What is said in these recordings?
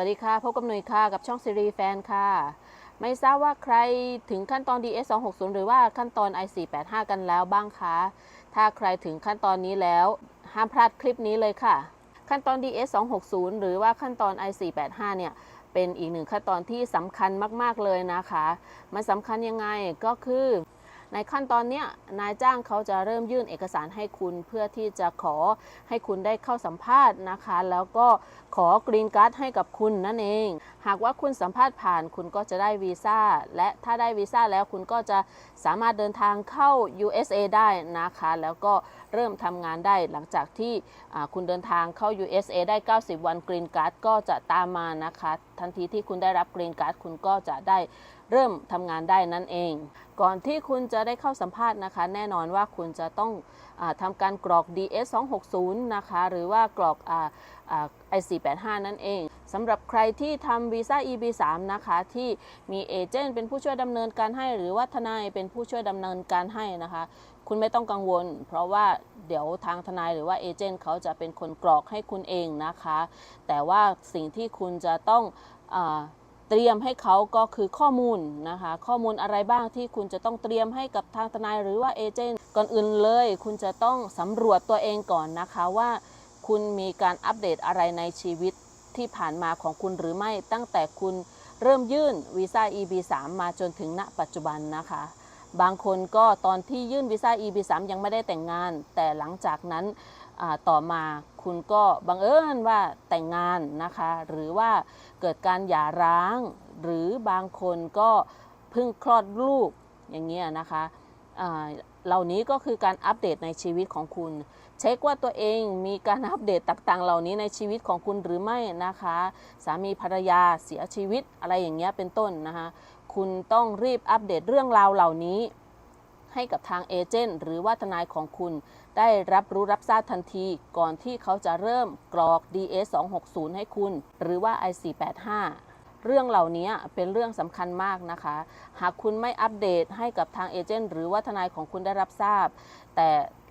วัสดีค่ะ พบกับหนุ่ยค่ะ กับช่องซีรีส์แฟนค่ะ ไม่ทราบว่าใครถึงขั้นตอน DS 260หรือว่าขั้นตอน i 4 8 5กันแล้วบ้างคะ ถ้าใครถึงขั้นตอนนี้แล้ว ห้ามพลาดคลิปนี้เลยค่ะ ขั้นตอน DS 260หรือว่าขั้นตอน i 4 8 5เนี่ย เป็นอีกหนึ่งขั้นตอนที่สำคัญมาก ๆ เลยนะคะ มันสำคัญยังไงก็คือ ในขั้นตอนเนี้ยนายจ้างเขาจะเริ่มยื่นเอกสารให้คุณเพื่อที่จะขอให้คุณได้เข้าสัมภาษณ์นะคะ แล้วก็ขอกรีนการ์ดให้กับคุณนั่นเอง หากว่าคุณสัมภาษณ์ผ่านคุณก็จะได้วีซ่าและถ้าได้วีซ่าแล้วคุณก็จะสามารถเดินทางเข้า USA ได้นะคะ แล้วก็เริ่มทำงานได้หลังจากที่คุณเดินทางเข้า USA ได้ 90 วันกรีนการ์ดก็จะตามมานะคะ ทันทีที่คุณได้รับกรีนการ์ดคุณก็จะได้ เริ่มทำงานได้นั่นเอง ก่อนที่คุณจะได้เข้าสัมภาษณ์นะคะ แน่นอนว่าคุณจะต้องอทำการกรอก DS 260นะคะหรือว่ากรอกอ่าอ่า I485 นั่นเองสำหรับใครที่ทำวีซ่า EB3 นะคะที่มีเอเจนต์เป็นผู้ช่วยดำเนินการให้ หรือว่าทนายเป็นผู้ช่วยดำเนินการให้นะคะคุณไม่ต้องกังวล เพราะว่าเดี๋ยวทางทนายหรือว่าเอเจนต์เขาจะเป็นคนกรอกให้คุณเองนะคะ แต่ว่าสิ่งที่คุณจะต้องอ เตรียมให้เขาก็คือข้อมูลนะคะ ข้อมูลอะไรบ้างที่คุณจะต้องเตรียมให้กับทางทนายหรือว่าเอเจนต์ก่อนอื่นเลย คุณจะต้องสำรวจตัวเองก่อนนะคะว่า คุณมีการอัปเดตอะไรในชีวิตที่ผ่านมาของคุณหรือไม่ตั้งแต่คุณเริ่มยื่นวีซ่า EB3 มาจนถึงณปัจจุบันนะคะ บางคนก็ตอนที่ยื่นวีซ่า EB3 ยังไม่ได้แต่งงาน แต่หลังจากนั้นต่อมาคุณก็บังเอิญว่าแต่งงานนะคะ หรือว่า เกิดการหย่าร้าง หรือบางคนก็เพิ่งคลอดลูกอย่างเงี้ยนะคะเหล่านี้ก็คือการอัปเดตในชีวิตของคุณ เช็คว่าตัวเองมีการอัปเดตต่างๆ เหล่านี้ในชีวิตของคุณหรือไม่นะคะ สามีภรรยาเสียชีวิตอะไรอย่างเงี้ยเป็นต้นนะคะ คุณต้องรีบอัปเดตเรื่องราวเหล่านี้ ให้กับทางเอเจนต์หรือว่าทนายของคุณ ได้รับรู้รับทราบทันที ก่อนที่เขาจะเริ่มกรอก DS 260ให้คุณ หรือว่า I485 เรื่องเหล่านี้เป็นเรื่องสำคัญมากนะคะ หากคุณไม่อัปเดตให้กับทางเอเจนต์หรือว่าทนายของคุณได้รับทราบ แต่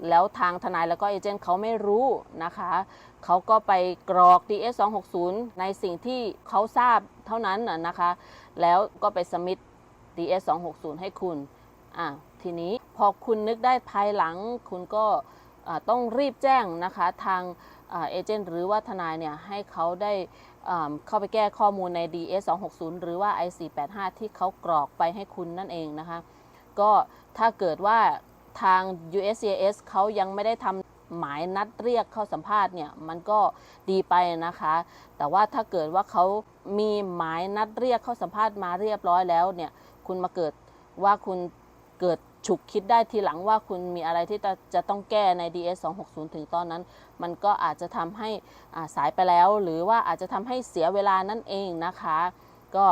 แล้วทางทนายแล้วก็เอเจนต์เขาไม่รู้นะคะ เขาก็ไปกรอก DS 260ในสิ่งที่เขาทราบเท่านั้นนะคะ แล้วก็ไปสมิธ DS 260ให้คุณอะ ทีนี้ พอคุณนึกได้ภายหลัง คุณก็ต้องรีบแจ้งนะคะทางเอเจนต์หรือว่าทนายเนี่ยให้เขาได้เข้าไปแก้ข้อมูลใน DS 260หรือว่า I485 ที่เขากรอกไปให้คุณนั่นเองนะคะ ก็ถ้าเกิดว่าทาง USCIS เขายังไม่ได้ทำหมายนัดเรียกเข้าสัมภาษณ์เนี่ยมันก็ดีไปนะคะ แต่ว่าถ้าเกิดว่าเขามีหมายนัดเรียกเข้าสัมภาษณ์มาเรียบร้อยแล้วเนี่ยคุณมาเกิดว่าคุณเกิด ฉุกคิดได้ทีหลังว่าคุณมีอะไรที่จะจะต้องแก้ใน DS 260 ถึงตอนนั้น มันก็อาจจะทำให้สายไปแล้ว หรือว่าอาจจะทำให้เสียเวลานั่นเองนะคะ ก็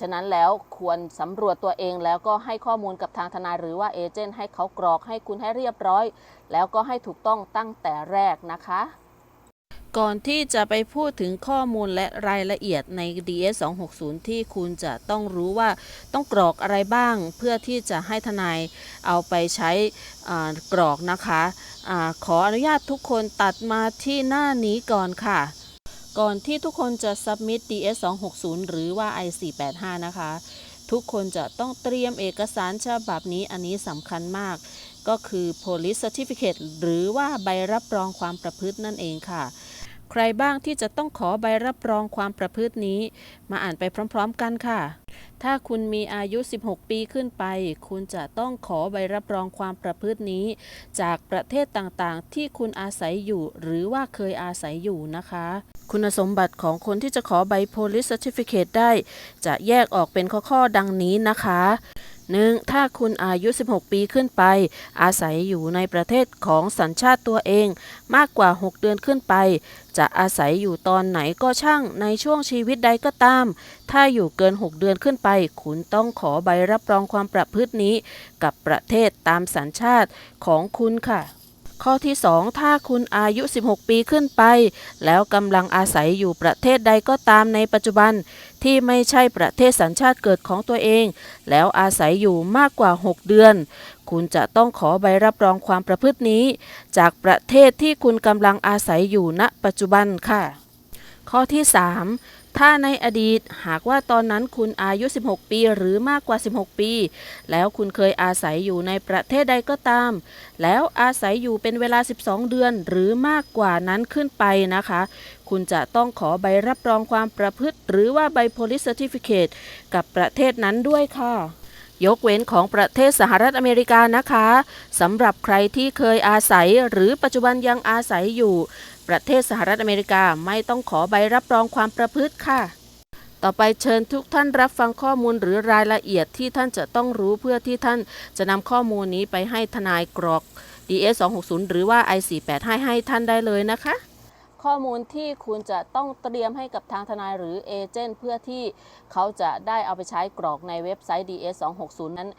ฉะนั้นแล้วควรสำรวจตัวเองแล้วก็ให้ข้อมูลกับทางทนายหรือว่าเอเจนต์ให้เขากรอกให้คุณให้เรียบร้อย แล้วก็ให้ถูกต้องตั้งแต่แรกนะคะ ก่อนที่จะไปพูดถึงข้อมูลและรายละเอียดใน DS 260 ที่คุณจะต้องรู้ว่าต้องกรอกอะไรบ้าง เพื่อที่จะให้ทนายเอาไปใช้กรอกนะคะอาขออนุญาตทุกคนตัดมาที่หน้านี้ก่อนค่ะ ก่อนที่ทุกคนจะ submit DS 260 หรือว่า I485 นะคะ ทุกคนจะต้องเตรียมเอกสารฉบับนี้อันนี้สำคัญมากก็คือ police certificate หรือว่าใบรับรองความประพฤตินั่นเองค่ะ ใครบ้างที่จะต้องขอใบรับรองความประพฤตินี้ มาอ่านไปพร้อม ๆ กันค่ะ ถ้าคุณมีอายุ 16 ปีขึ้นไป คุณจะต้องขอใบรับรองความประพฤตินี้ จากประเทศต่างๆ ที่คุณอาศัยอยู่หรือว่าเคยอาศัยอยู่นะคะ คุณสมบัติของคนที่จะขอใบ police certificate ได้ จะแยกออกเป็นข้อๆดังนี้นะคะ 1. ถ้าคุณอายุ 16 ปีขึ้นไป อาศัยอยู่ในประเทศของสัญชาติตัวเอง มากกว่า 6 เดือนขึ้นไป จะอาศัยอยู่ตอนไหนก็ช่างในช่วงชีวิตใดก็ตาม ถ้าอยู่เกิน 6 เดือนขึ้นไป คุณต้องขอใบรับรองความประพฤตินี้ กับประเทศตามสัญชาติของคุณค่ะข้อที่ 2 ถ้าคุณอายุ 16 ปีขึ้นไป แล้วกำลังอาศัยอยู่ประเทศใดก็ตามในปัจจุบัน ที่ไม่ใช่ประเทศสัญชาติเกิดของตัวเอง แล้วอาศัยอยู่มากกว่า 6 เดือน คุณจะต้องขอใบรับรองความประพฤตินี้ จากประเทศที่คุณกำลังอาศัยอยู่ณปัจจุบันค่ะ ข้อที่ 3ถ้าในอดีตหากว่าตอนนั้นคุณอายุ 16 ปีหรือมากกว่า 16 ปี แล้วคุณเคยอาศัยอยู่ในประเทศใดก็ตาม แล้วอาศัยอยู่เป็นเวลา 12 เดือนหรือมากกว่านั้นขึ้นไปนะคะ คุณจะต้องขอใบรับรองความประพฤติ หรือว่าใบ police certificate กับประเทศนั้นด้วยค่ะ ยกเว้นของประเทศสหรัฐอเมริกานะคะสำหรับใครที่เคยอาศัยหรือปัจจุบันยังอาศัยอยู่ ประเทศสหรัฐอเมริกาไม่ต้องขอใบรับรองความประพฤติค่ะต่อไปเชิญทุกท่านรับฟังข้อมูลหรือรายละเอียดที่ท่านจะต้องรู้เพื่อที่ท่านจะนำข้อมูลนี้ไปให้ทนายกรอก DS 260หรือว่า I48 ให้ให้ท่านได้เลยนะคะ ข้อมูลที่คุณจะต้องเตรียมให้กับทางทนายหรือเอเจนต์เพื่อที่เขาจะได้เอาไปใช้กรอกในเว็บไซต์ DS 260นั้น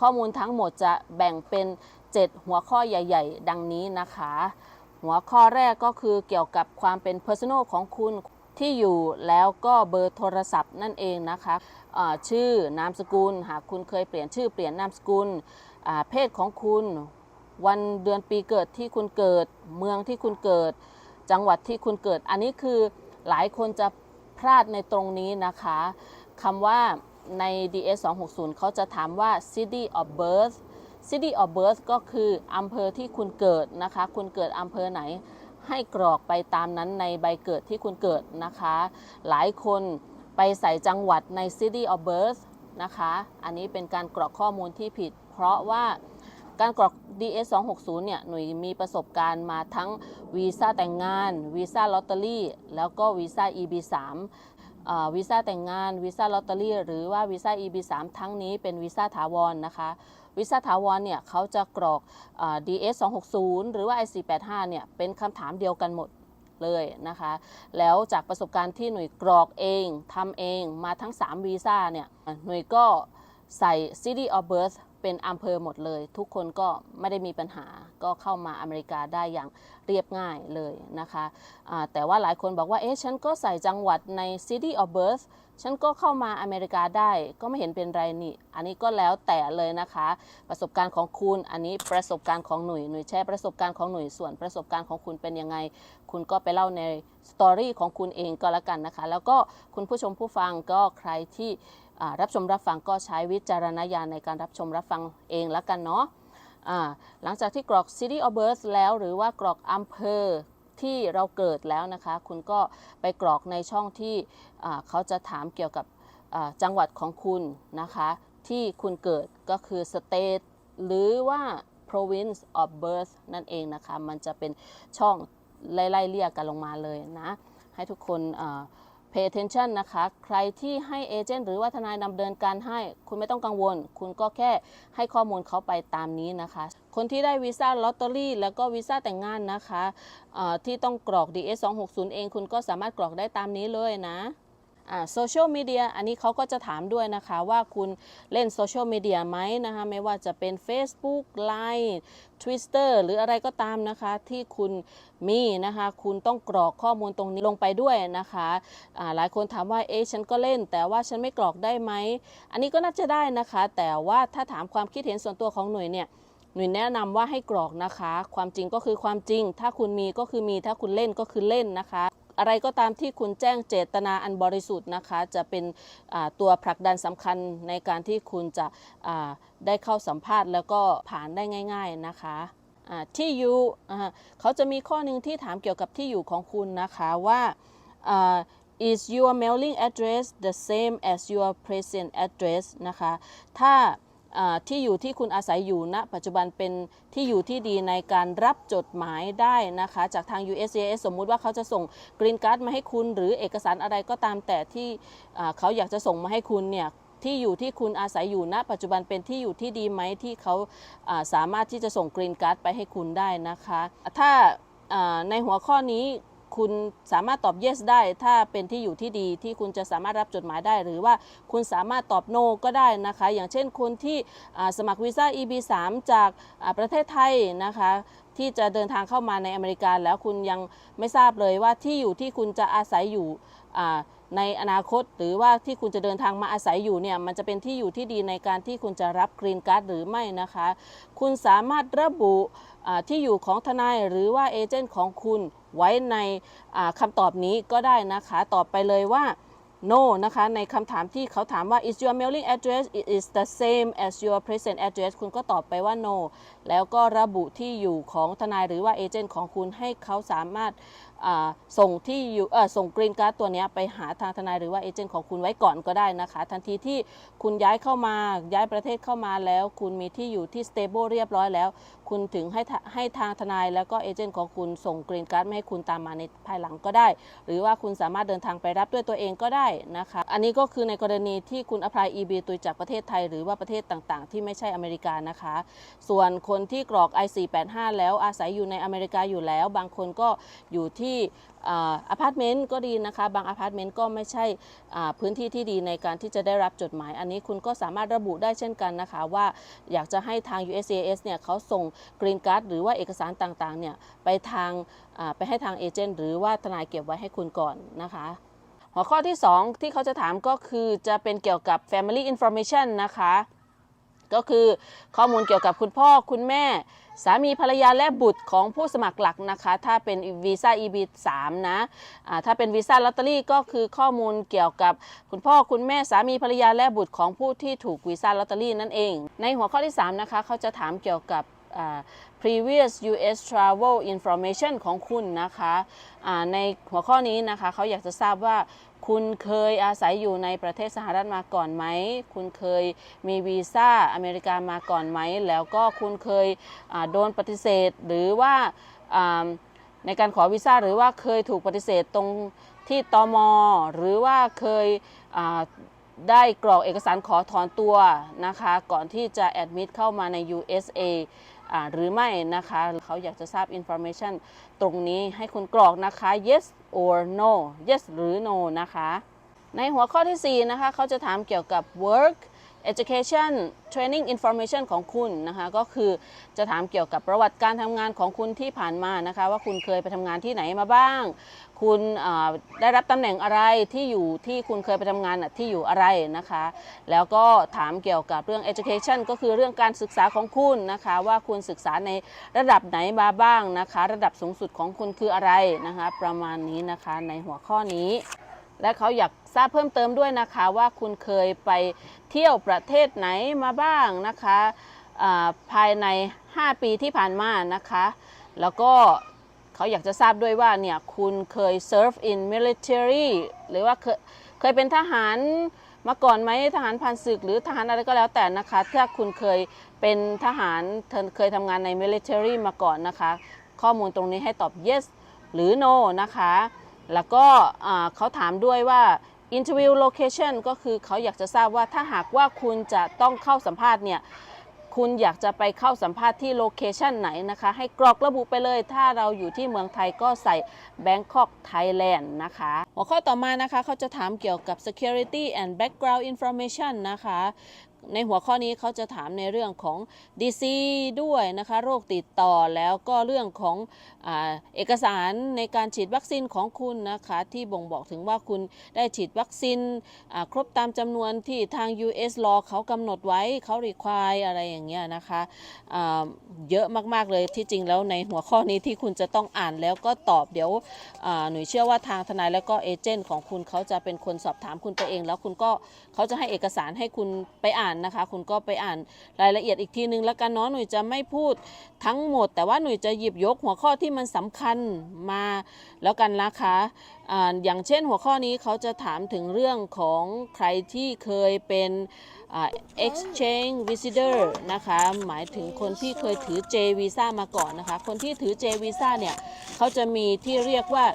ข้อมูลทั้งหมดจะแบ่งเป็น 7 หัวข้อใหญ่ ๆ ดังนี้นะคะ หัวข้อแรกก็คือเกี่ยวกับความเป็น Personal ของคุณที่อยู่แล้วก็เบอร์โทรศัพท์นั่นเองนะคะอ่าชื่อนามสกุล หากคุณเคยเปลี่ยนชื่อเปลี่ยนนามสกุล เพศของคุณ วันเดือนปีเกิดที่คุณเกิด เมืองที่คุณเกิด จังหวัดที่คุณเกิด อันนี้คือหลายคนจะพลาดในตรงนี้นะคะคำว่าใน DS 260เขาจะถามว่า city of birth city of birth ก็คืออำเภอที่คุณเกิดนะคะ คุณเกิดอำเภอไหนให้กรอกไปตามนั้นในใบเกิดที่คุณเกิดนะคะ หลายคนไปใส่จังหวัดใน city of birth นะคะ อันนี้เป็นการกรอกข้อมูลที่ผิด เพราะว่า การกรอก DS 260เนี่ยหน่วยมีประสบการณ์มาทั้งวีซ่าแต่งงานวีซ่าลอตเตอรี่แล้วก็วีซ่า EB3 วีซ่าแต่งงานวีซ่าลอตเตอรี่หรือว่าวีซ่า EB3 ทั้งนี้เป็นวีซ่าถาวรนะคะวีซ่าถาวรเนี่ยเขาจะกรอกอ DS 260หรือว่า IC85 เนี่ยเป็นคำถามเดียวกันหมดเลยนะคะ แล้วจากประสบการณ์ที่หน่วยกรอกเองทำเองมาทั้ง 3 วีซ่าเนี่ยหน่วยก็ใส่ City of Birth เป็นอำเภอหมดเลย ทุกคนก็ไม่ได้มีปัญหาก็เข้ามาอเมริกาได้อย่างเรียบง่ายเลยนะคะอ่าแต่ว่าหลายคนบอกว่าเอ๊ะฉันก็ใส่จังหวัดใน City of Birth ฉันก็เข้ามาอเมริกาได้ก็ไม่เห็นเป็นไรนี่ อันนี้ก็แล้วแต่เลยนะคะ ประสบการณ์ของคุณ อันนี้ประสบการณ์ของหน่วยหน่วยแชร์ประสบการณ์ของหน่วยส่วนประสบการณ์ของคุณเป็นยังไง คุณก็ไปเล่าในสตอรี่ของคุณเองก็แล้วกันนะคะ แล้วก็คุณผู้ชมผู้ฟังก็ใครที่ รับชมรับฟังก็ใช้วิจารณญาณในการรับชมรับฟังเองแล้วกันเนาะหลังจากที่กรอก City of Birth แล้วหรือว่ากรอกอำเภอที่เราเกิดแล้วนะคะ คุณก็ไปกรอกในช่องที่เขาจะถามเกี่ยวกับจังหวัดของคุณนะคะ ที่คุณเกิดก็คือ State หรือว่า Province of Birth นั่นเองนะคะ มันจะเป็นช่องไล่ๆเรียกกันลงมาเลยนะ ให้ทุกคนอ pay attention นะคะ ใครที่ให้เอเจนต์หรือว่าทนายนำเดินการให้ คุณไม่ต้องกังวล คุณก็แค่ให้ข้อมูลเขาไปตามนี้นะคะ คนที่ได้วีซ่าลอตเตอรี่แล้วก็วีซ่าแต่งงานนะคะที่ต้องกรอก DS 260เอง คุณก็สามารถกรอกได้ตามนี้เลยนะ โซเชียลมีเดียอันนี้เขาก็จะถามด้วยนะคะว่าคุณเล่นโซเชียลมีเดียไหมนะคะไม่ว่าจะเป็น Facebook Line Twitter หรืออะไรก็ตามนะคะที่คุณมีนะคะคุณต้องกรอกข้อมูลตรงนี้ลงไปด้วยนะคะหลายคนถามว่าเอ๊ะฉันก็เล่น แต่ว่าฉันไม่กรอกได้ไหม อันนี้ก็น่าจะได้นะคะ แต่ว่าถ้าถามความคิดเห็นส่วนตัวของหน่วยเนี่ยหน่วยแนะนำว่าให้กรอกนะคะ ความจริงก็คือความจริง ถ้าคุณมีก็คือมีถ้าคุณเล่นก็คือเล่นนะคะ อะไรก็ตามที่คุณแจ้งเจตนาอันบริสุทธิ์นะคะ จะเป็นตัวผลักดันสำคัญในการที่คุณจะได้เข้าสัมภาษณ์ แล้วก็ผ่านได้ง่าย ๆนะคะที่อยู่เขาจะมีข้อหนึ่งที่ถามเกี่ยวกับที่อยู่ของคุณนะคะว่า is your mailing address the same as your present address นะคะ ถ้า ที่อยู่ที่คุณอาศัยอยู่ณปัจจุบันเป็นที่อยู่ที่ดีในการรับจดหมายได้นะคะ จากทาง USCIS สมมุติว่าเขาจะส่งกรีนการ์ดมาให้คุณ หรือเอกสารอะไรก็ตามแต่ที่เขาอยากจะส่งมาให้คุณเนี่ยที่อยู่ที่คุณอาศัยอยู่ณปัจจุบันเป็นที่อยู่ที่ดีไหมที่เขาสามารถที่จะส่งกรีนการ์ดไปให้คุณได้นะคะ ถ้าในหัวข้อนี้ คุณสามารถตอบ yes ได้ ถ้าเป็นที่อยู่ที่ดีที่คุณจะสามารถรับจดหมายได้ หรือว่าคุณสามารถตอบ no ก็ได้นะคะ อย่างเช่นคนที่สมัครวีซ่า EB3 จากประเทศไทยนะคะที่จะเดินทางเข้ามาในอเมริกาแล้วคุณยังไม่ทราบเลยว่าที่อยู่ที่คุณจะอาศัยอยู่ ในอนาคตหรือว่าที่คุณจะเดินทางมาอาศัยอยู่เนี่ยมันจะเป็นที่อยู่ที่ดีในการที่คุณจะรับกรีนการ์ดหรือไม่นะคะ คุณสามารถระบุที่อยู่ของทนายหรือว่าเอเจนต์ของคุณไว้ในอ่าคำตอบนี้ก็ได้นะคะ ตอบไปเลยว่า no นะคะ ในคำถามที่เขาถามว่า is your mailing address is the same as your present address คุณก็ตอบไปว่า no แล้วก็ระบุที่อยู่ของทนายหรือว่าเอเจนต์ของคุณให้เขาสามารถส่งที่อยู่ส่งกรีนการ์ดตัวนี้ไปหาทางทนายหรือว่าเอเจนต์ของคุณไว้ก่อนก็ได้นะคะ ทันทีที่คุณย้ายเข้ามาย้ายประเทศเข้ามาแล้ว คุณมีที่อยู่ที่ stable เรียบร้อยแล้ว คุณถึงให้ให้ทางทนายแล้วก็เอเจนต์ของคุณส่งกรีนการ์ดมาให้คุณตามมาในภายหลังก็ได้ หรือว่าคุณสามารถเดินทางไปรับด้วยตัวเองก็ได้นะคะ อันนี้ก็คือในกรณีที่คุณ apply EB ตุยจากประเทศไทย หรือว่าประเทศต่างๆ ที่ไม่ใช่อเมริกานะคะ ส่วนคนนที่กรอก I485 แล้วอาศัยอยู่ในอเมริกาอยู่แล้ว บางคนก็อยู่ที่อพาร์ตเมนต์ก็ดีนะคะ บางอพาร์ตเมนต์ก็ไม่ใช่พื้นที่ที่ดีในการที่จะได้รับจดหมาย อันนี้คุณก็สามารถระบุได้เช่นกันนะคะ ว่าอยากจะให้ทาง USCIS เนี่ยเขาส่งกรีนการ์ดหรือว่าเอกสารต่างๆเนี่ยไปทางไปให้ทางเอเจนต์หรือว่าทนายเก็บไว้ให้คุณก่อนนะคะหัวข้อที่ 2 ที่เขาจะถามก็คือจะเป็นเกี่ยวกับ Family Information นะคะ ก็คือข้อมูลเกี่ยวกับคุณพ่อคุณแม่ สามีภรรยาและบุตรของผู้สมัครหลักนะคะ ถ้าเป็นวีซ่า EB 3นะอ่าถ้าเป็นวีซ่าลอตเตอรี่ก็คือข้อมูลเกี่ยวกับคุณพ่อคุณแม่สามีภรรยาและบุตรของผู้ที่ถูกวีซ่าลอตเตอรี่นั่นเอง ในหัวข้อที่ 3 นะคะ เขาจะถามเกี่ยวกับ previous US travel information ของคุณนะคะอ่าในหัวข้อนี้นะคะ เขาอยากจะทราบว่า คุณเคยอาศัยอยู่ในประเทศสหรัฐมาก่อนไหม คุณเคยมีวีซ่าอเมริกามาก่อนไหม แล้วก็คุณเคยโดนปฏิเสธ หรือว่าในการขอวีซ่าหรือว่าเคยถูกปฏิเสธตรงที่ตมหรือว่าเคยได้กรอกเอกสารขอถอนตัวนะคะ ก่อนที่จะแอดมิดเข้ามาใน USA หรือไม่นะคะ เขาอยากจะทราบ information ตรงนี้ให้คุณกรอกนะคะ yes or no yes หรือ no นะคะ ในหัวข้อที่ 4 นะคะ เขาจะถามเกี่ยวกับ work education training information ของคุณนะคะก็คือจะถามเกี่ยวกับประวัติการทำงานของคุณที่ผ่านมานะคะว่าคุณเคยไปทำงานที่ไหนมาบ้าง คุณได้รับตำแหน่งอะไรที่อยู่ที่คุณเคยไปทำงานที่อยู่อะไรนะคะ แล้วก็ถามเกี่ยวกับเรื่อง education ก็คือเรื่องการศึกษาของคุณนะคะว่าคุณศึกษาในระดับไหนมาบ้างนะคะ ระดับสูงสุดของคุณคืออะไรนะคะประมาณนี้นะคะในหัวข้อนี้ และเขาอยาก ทราบเพิ่มเติมด้วยนะคะว่าคุณเคยไปเที่ยวประเทศไหนมาบ้างนะคะภายใน 5 ปีที่ผ่านมานะคะ แล้วก็เขาอยากจะทราบด้วยว่าเนี่ยคุณเคย serve in military หรือว่าเคยเคยเป็นทหารมาก่อนไหมทหารผ่านศึกหรือทหารอะไรก็แล้วแต่นะคะ ถ้าคุณเคยเป็นทหารเคยทำงานใน military มาก่อนนะคะ ข้อมูลตรงนี้ให้ตอบ yes หรือ no นะคะ แล้วก็เขาถามด้วยว่า interview location ก็คือเขาอยากจะทราบว่าถ้าหากว่าคุณจะต้องเข้าสัมภาษณ์เนี่ยคุณอยากจะไปเข้าสัมภาษณ์ที่โลเคชันไหนนะคะ ให้กรอกระบุไปเลย ถ้าเราอยู่ที่เมืองไทยก็ใส่ Bangkok Thailand นะคะ หัวข้อต่อมานะคะ เขาจะถามเกี่ยวกับ security and background information นะคะ ในหัวข้อนี้เขาจะถามในเรื่องของ DC ด้วยนะคะโรคติดต่อแล้วก็เรื่องของอเอกสารในการฉีดวัคซีนของคุณนะคะที่บ่งบอกถึงว่าคุณได้ฉีดวัคซีนครบตามจำนวนที่ทาง US law เขากำหนดไว้เขา require อะไรอย่างเงี้ยนะคะอ่าเยอะมากๆเลยที่จริงแล้วในหัวข้อนี้ที่คุณจะต้องอ่านแล้วก็ตอบเดี๋ยวหนูเชื่อว่าทางทนายแล้วก็เอเจนต์ของคุณเขาจะเป็นคนสอบถามคุณไปเอง แล้วคุณก็เขาจะให้เอกสารให้คุณไปอ่านนะคะ คุณก็ไปอ่านรายละเอียดอีกทีนึงแล้วกันเนาะหนูจะไม่พูดทั้งหมด แต่ว่าหนูจะหยิบยกหัวข้อที่มันสำคัญมาแล้วกันนะคะออย่างเช่นหัวข้อนี้เขาจะถามถึงเรื่องของใครที่เคยเป็น exchange visitor นะคะ หมายถึงคนที่เคยถือ J visa มาก่อนนะคะ คนที่ถือ J visa เนี่ยเขาจะมีที่เรียกว่า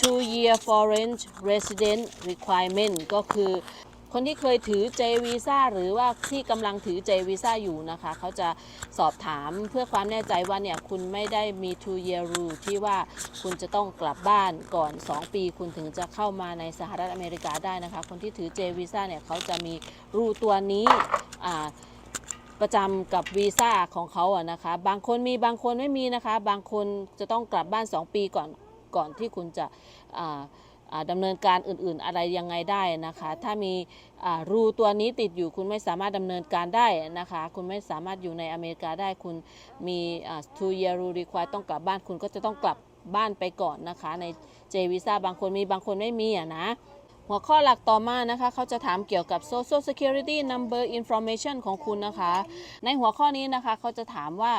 two year foreign resident requirement ก็คือ คนที่เคยถือ J Visa หรือว่าที่กำลังถือ J Visa อยู่นะคะ เขาจะสอบถามเพื่อความแน่ใจว่าเนี่ยคุณไม่ได้มี two year rule ที่ว่าคุณจะต้องกลับบ้านก่อน 2 ปี คุณถึงจะเข้ามาในสหรัฐอเมริกาได้นะคะ คนที่ถือ J Visa เนี่ยเขาจะมีรูตัวนี้อ่าประจำกับวีซ่าของเขาอะนะคะ บางคนมีบางคนไม่มีนะคะ บางคนจะต้องกลับบ้าน 2 ปีก่อนก่อนที่คุณจะอ่า ดำเนินการอื่นๆ อะไรยังไงได้นะคะ ถ้ามีรูตัวนี้ติดอยู่คุณไม่สามารถดำเนินการได้นะคะ คุณไม่สามารถอยู่ในอเมริกาได้ คุณมี two year rule require ต้องกลับบ้านคุณก็จะต้องกลับบ้านไปก่อนนะคะ ใน J visa บางคนมีบางคนไม่มีอะนะหัวข้อหลักต่อมานะคะเขาจะถามเกี่ยวกับ social security number information ของคุณนะคะ ในหัวข้อนี้นะคะเขาจะถามว่า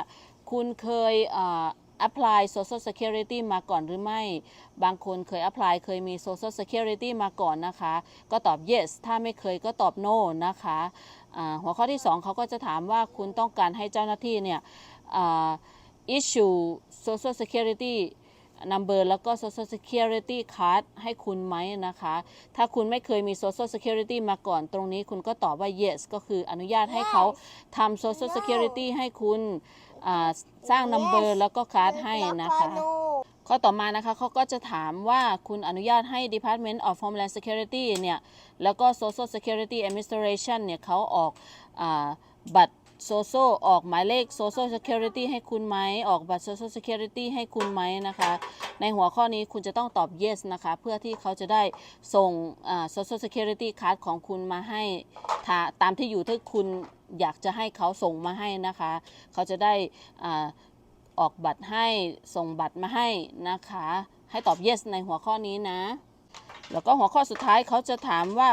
คุณเคย apply social security มาก่อนหรือไม่ บางคนเคย apply เคยมี social security มาก่อนนะคะ ก็ตอบ yes ถ้าไม่เคยก็ตอบ no นะคะอ่าหัวข้อที่ 2เขาก็จะถามว่าคุณต้องการให้เจ้าหน้าที่เนี่ยอ่า issue social security number แล้วก็ social security card ให้คุณไหมนะคะ ถ้าคุณไม่เคยมี social security มาก่อนตรงนี้คุณก็ตอบว่า yes ก็คืออนุญาตให้เขาทำ social security ให้คุณ อ่าสร้าง number แล้วก็ card ให้นะคะ ข้อต่อมานะคะเขาก็จะถามว่าคุณอนุญาตให้ Department of Homeland Security เนี่ย แล้วก็ Social Security Administration เนี่ยเขาออกอาบัตร โซโซออกหมายเลข Social Security ให้คุณไหม ออกบัตร Social Security ให้คุณไหมนะคะ ในหัวข้อนี้คุณจะต้องตอบ yes นะคะ เพื่อที่เขาจะได้ส่ง Social Security Card ของคุณมาให้ตามที่อยู่ที่คุณอยากจะให้เขาส่งมาให้นะคะ เขาจะได้อออกบัตรให้ส่งบัตรมาให้นะคะ ให้ตอบ yes ในหัวข้อนี้นะ แล้วก็หัวข้อสุดท้ายเขาจะถามว่า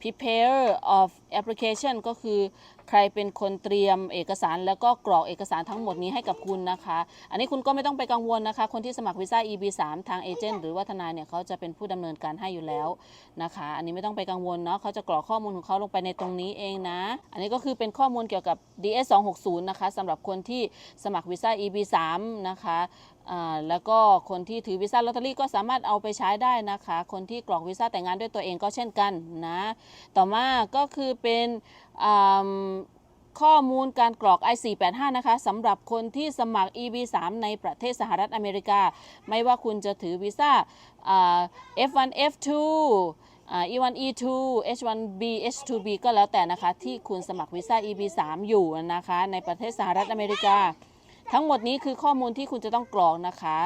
prepare of application ก็คือใครเป็นคนเตรียมเอกสารแล้วก็กรอกเอกสารทั้งหมดนี้ให้กับคุณนะคะ อันนี้คุณก็ไม่ต้องไปกังวลนะคะ คนที่สมัครวีซ่า EB3 ทางเอเจนต์หรือว่าทนายเนี่ยเขาจะเป็นผู้ดำเนินการให้อยู่แล้วนะคะ อันนี้ไม่ต้องไปกังวลเนาะเขาจะกรอกข้อมูลของเขาลงไปในตรงนี้เองนะ อันนี้ก็คือเป็นข้อมูลเกี่ยวกับ DS 260นะคะสำหรับคนที่สมัครวีซ่า EB3 นะคะ แล้วก็คนที่ถือวีซ่าลอตเตอรี่ก็สามารถเอาไปใช้ได้นะคะ คนที่กรอกวีซ่าแต่งงานด้วยตัวเองก็เช่นกันนะ ต่อมาก็คือเป็นข้อมูลการกรอก I485 นะคะสำหรับคนที่สมัคร EB3 ในประเทศสหรัฐอเมริกา ไม่ว่าคุณจะถือวีซ่าอ่า F1 F2 อ่า E1 E2 H1B H2B ก็แล้วแต่นะคะ ที่คุณสมัครวีซ่า EB3 อยู่นะคะ ในประเทศสหรัฐอเมริกา ทั้งหมดนี้คือข้อมูลที่คุณจะต้องกรอกนะคะ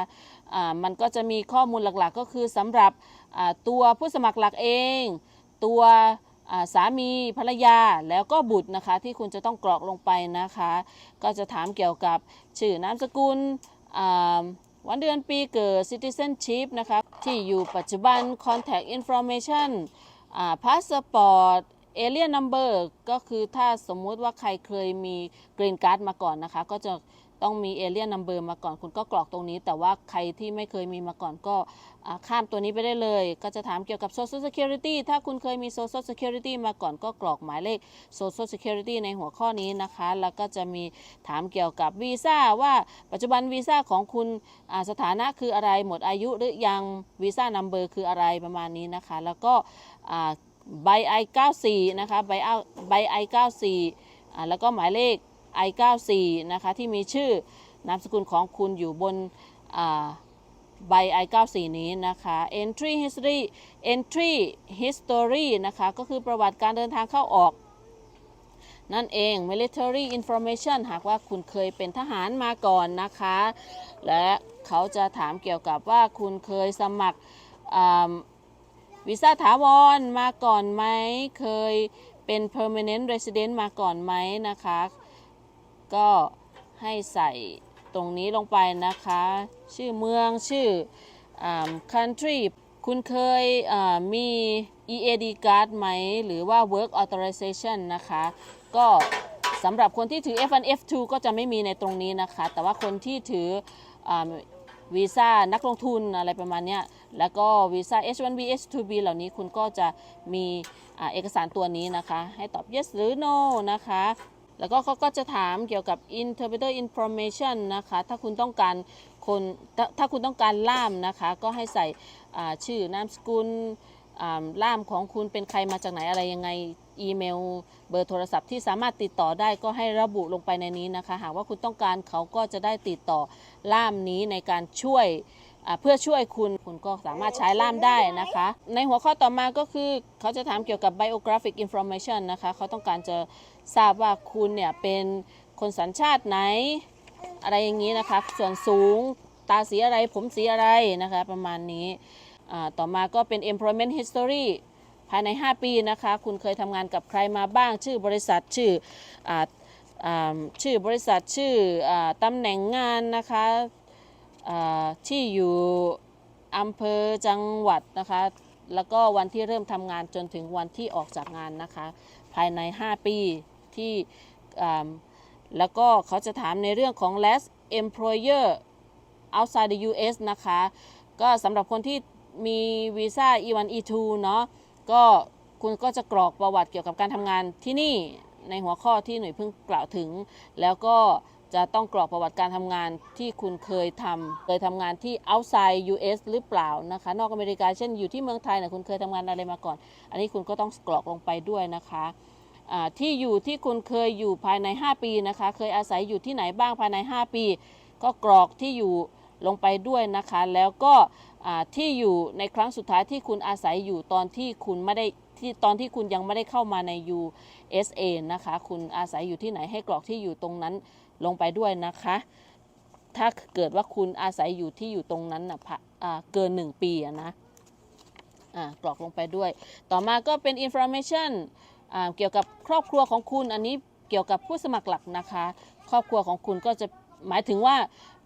อ่ามันก็จะมีข้อมูลหลักๆ ก็คือสำหรับตัวผู้สมัครหลักเอง ตัวสามีภรรยาแล้วก็บุตรนะคะที่คุณจะต้องกรอกลงไปนะคะ ก็จะถามเกี่ยวกับชื่อนามสกุลวันเดือนปีเกิด citizenship นะคะที่อยู่ปัจจุบัน contact information passport alien number ก็คือถ้าสมมุติว่าใครเคยมี green card มาก่อนนะคะ ก็จะ ต้องมี alien number มาก่อนคุณก็กรอกตรงนี้ แต่ว่าใครที่ไม่เคยมีมาก่อนก็ข้ามตัวนี้ไปได้เลย ก็จะถามเกี่ยวกับ social security ถ้าคุณเคยมี social security มาก่อนก็กรอกหมายเลข social security ในหัวข้อนี้นะคะ แล้วก็จะมีถามเกี่ยวกับวีซ่าว่าปัจจุบันวีซ่าของคุณสถานะคืออะไรหมดอายุหรือยังวีซ่า number คืออะไรประมาณนี้นะคะ แล้วก็อ่าใบ I94 นะคะใบเอาใบ I94 อ่าแล้วก็หมายเลข I94 นะคะที่มีชื่อนามสกุลของคุณอยู่บนอ่าใบ I94 นี้นะคะ entry history entry history นะคะก็คือประวัติการเดินทางเข้าออก นั่นเอง military information หากว่าคุณเคยเป็นทหารมาก่อนนะคะ และเขาจะถามเกี่ยวกับว่าคุณเคยสมัครวีซ่าถาวรมาก่อนไหม เคยเป็น permanent resident มาก่อนไหมนะคะ ก็ให้ใส่ตรงนี้ลงไปนะคะ ชื่อเมืองชื่ออา country คุณเคยมี EAD card ไหม หรือว่า work authorization นะคะ ก็สำหรับคนที่ถือ F1 F2 ก็จะไม่มีในตรงนี้นะคะ แต่ว่าคนที่ถืออวีซ่านักลงทุนอะไรประมาณนี้แล้วก็วีซ่า H1B H2B เหล่านี้คุณก็จะมีเอกสารตัวนี้นะคะ ให้ตอบ yes หรือ no นะคะ แล้วก็เขาก็จะถามเกี่ยวกับ interpreter information นะคะ ถ้าคุณต้องการคนถ้าถ้าคุณต้องการล่ามนะคะ ก็ให้ใส่ชื่อนามสกุลล่ามของคุณเป็นใครมาจากไหนอะไรยังไงอีเมล เบอร์โทรศัพท์ที่สามารถติดต่อได้ก็ให้ระบุลงไปในนี้นะคะ หากว่าคุณต้องการเขาก็จะได้ติดต่อล่ามนี้ในการช่วย เพื่อช่วยคุณคุณก็สามารถใช้ล่ามได้นะคะ ในหัวข้อต่อมาก็คือ เขาจะถามเกี่ยวกับ biographic information นะคะ เขาต้องการจะทราบว่าคุณเนี่ยเป็นคนสัญชาติไหน อะไรอย่างนี้นะคะ ส่วนสูงตาสีอะไรผมสีอะไรนะคะ ประมาณนี้ต่อมาก็เป็น employment history ภายใน 5 ปีนะคะ คุณเคยทำงานกับใครมาบ้าง ชื่อบริษัทชื่ออชื่อบริษัทชื่ออตำแหน่งงานนะคะ ที่อยู่อำเภอจังหวัดนะคะ แล้วก็วันที่เริ่มทำงานจนถึงวันที่ออกจากงานนะคะ ภายใน 5 ปีที่แล้วก็เขาจะถามในเรื่องของ last employer outside the US นะคะ ก็สำหรับคนที่มีวีซ่า E1 E2 เนาะก็คุณก็จะกรอกประวัติเกี่ยวกับการทำงานที่นี่ในหัวข้อที่หน่วยเพิ่งกล่าวถึง แล้วก็ จะต้องกรอกประวัติการทำงานที่คุณเคยทำเคยทำงานที่ outside US หรือเปล่านะคะ นอกอเมริกาเช่นอยู่ที่เมืองไทยเนี่ยคุณเคยทำงานอะไรมาก่อน อันนี้คุณก็ต้องกรอกลงไปด้วยนะคะที่อยู่ที่คุณเคยอยู่ภายใน 5 ปีนะคะ เคยอาศัยอยู่ที่ไหนบ้างภายใน 5 ปี ก็กรอกที่อยู่ลงไปด้วยนะคะ แล้วก็ที่อยู่ในครั้งสุดท้ายที่คุณอาศัยอยู่ตอนที่คุณไม่ได้ที่ตอนที่คุณยังไม่ได้เข้ามาใน USA นะคะ คุณอาศัยอยู่ที่ไหนให้กรอกที่อยู่ตรงนั้น ลงไปด้วยนะคะ ถ้าเกิดว่าคุณอาศัยอยู่ที่อยู่ตรงนั้นนะพะเกิน1ปีะนะกรอกลงไปด้วย ต่อมาก็เป็น information เกี่ยวกับครอบครัวของคุณอันนี้เกี่ยวกับผู้สมัครหลักนะคะ ครอบครัวของคุณก็จะหมายถึงว่า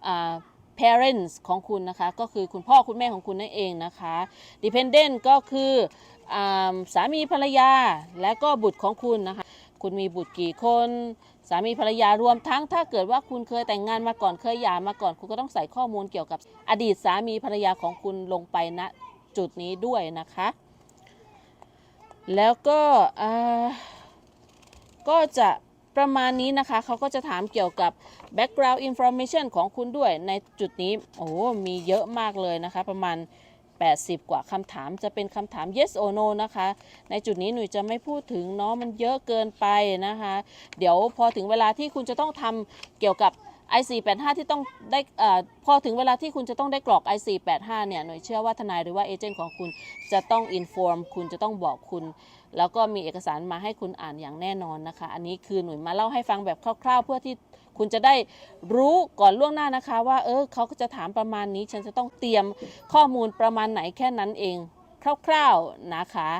อ่า parents ของคุณนะคะ ก็คือคุณพ่อคุณแม่ของคุณนั่นเองนะคะ dependent ก็คืออสามีภรรยาและก็บุตรของคุณนะคะ คุณมีบุตรกี่คน สามีภรรยารวมทั้งถ้าเกิดว่าคุณเคยแต่งงานมาก่อนเคยหย่ามาก่อน คุณก็ต้องใส่ข้อมูลเกี่ยวกับ อดีตสามีภรรยาของคุณลงไปณจุดนี้ด้วยนะคะ แล้วก็ก็จะประมาณนี้นะคะเขาก็จะถามเกี่ยวกับ background information ของคุณด้วยในจุดนี้ โอ้ มีเยอะมากเลยนะคะ ประมาณ 80 กว่าคำถามจะเป็นคำถาม yes or no นะคะ ในจุดนี้หนูจะไม่พูดถึงเนาะมันเยอะเกินไปนะคะ เดี๋ยวพอถึงเวลาที่คุณจะต้องทำเกี่ยวกับ i485 ที่ต้องได้อพอถึงเวลาที่คุณจะต้องได้กรอก i485 เนี่ยหน่วยเชื่อว่าทนายหรือว่าเอเจนต์ของคุณจะต้อง inform คุณจะต้องบอกคุณ แล้วก็มีเอกสารมาให้คุณอ่านอย่างแน่นอนนะคะ อันนี้คือหน่วยมาเล่าให้ฟังแบบคร่าว ๆ เพื่อที่คุณจะได้รู้ก่อนล่วงหน้านะคะ ว่าเออเขาก็จะถามประมาณนี้ ฉันจะต้องเตรียมข้อมูลประมาณไหนแค่นั้นเอง คร่าวๆนะคะ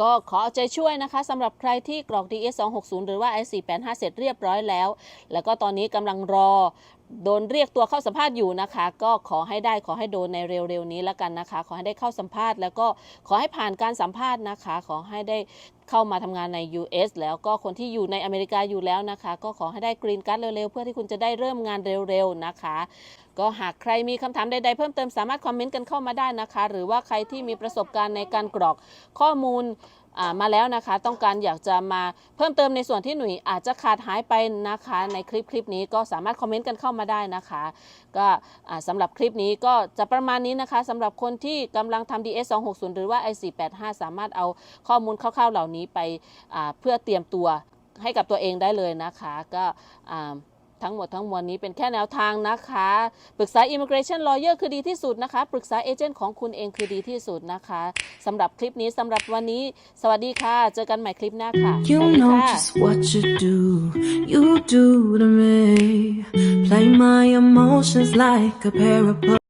ก็ขอเอาใจช่วยนะคะสำหรับใครที่กรอก DS 260หรือว่า i485 เสร็จเรียบร้อยแล้ว แล้วก็ตอนนี้กำลังรอโดนเรียกตัวเข้าสัมภาษณ์อยู่นะคะ ก็ขอให้ได้ขอให้โดนในเร็วๆนี้แล้วกันนะคะ ขอให้ได้เข้าสัมภาษณ์ แล้วก็ขอให้ผ่านการสัมภาษณ์นะคะ ขอให้ได้เข้ามาทำงานใน US แล้วก็คนที่อยู่ในอเมริกาอยู่แล้วนะคะ ก็ขอให้ได้กรีนการ์ดเร็วๆ เพื่อที่คุณจะได้เริ่มงานเร็วๆนะคะ ก็หากใครมีคำถามใดๆเพิ่มเติมสามารถคอมเมนต์กันเข้ามาได้นะคะ หรือว่าใครที่มีประสบการณ์ในการกรอกข้อมูลมาแล้วนะคะ ต้องการอยากจะมาเพิ่มเติมในส่วนที่หนุ่ยอาจจะขาดหายไปนะคะ ในคลิปคลิปนี้ก็สามารถคอมเมนต์กันเข้ามาได้นะคะ ก็สำหรับคลิปนี้ก็จะประมาณนี้นะคะสำหรับคนที่กำลังทำ DS 260หรือว่า i485 สามารถเอาข้อมูลคร่าวๆเหล่านี้ไปเพื่อเตรียมตัวให้กับตัวเองได้เลยนะคะ ก็ ทั้งหมดทั้งมวลนี้เป็นแค่แนวทางนะคะ ปรึกษา Immigration Lawyer คือดีที่สุดนะคะ ปรึกษาเอเจนต์ของคุณเองคือดีที่สุดนะคะสำหรับคลิปนี้สำหรับวันนี้ สวัสดีค่ะ เจอกันใหม่คลิปหน้าค่ะ You สวัสดี know ค่ะ just what you do, you do to me. Play my emotions like a pair of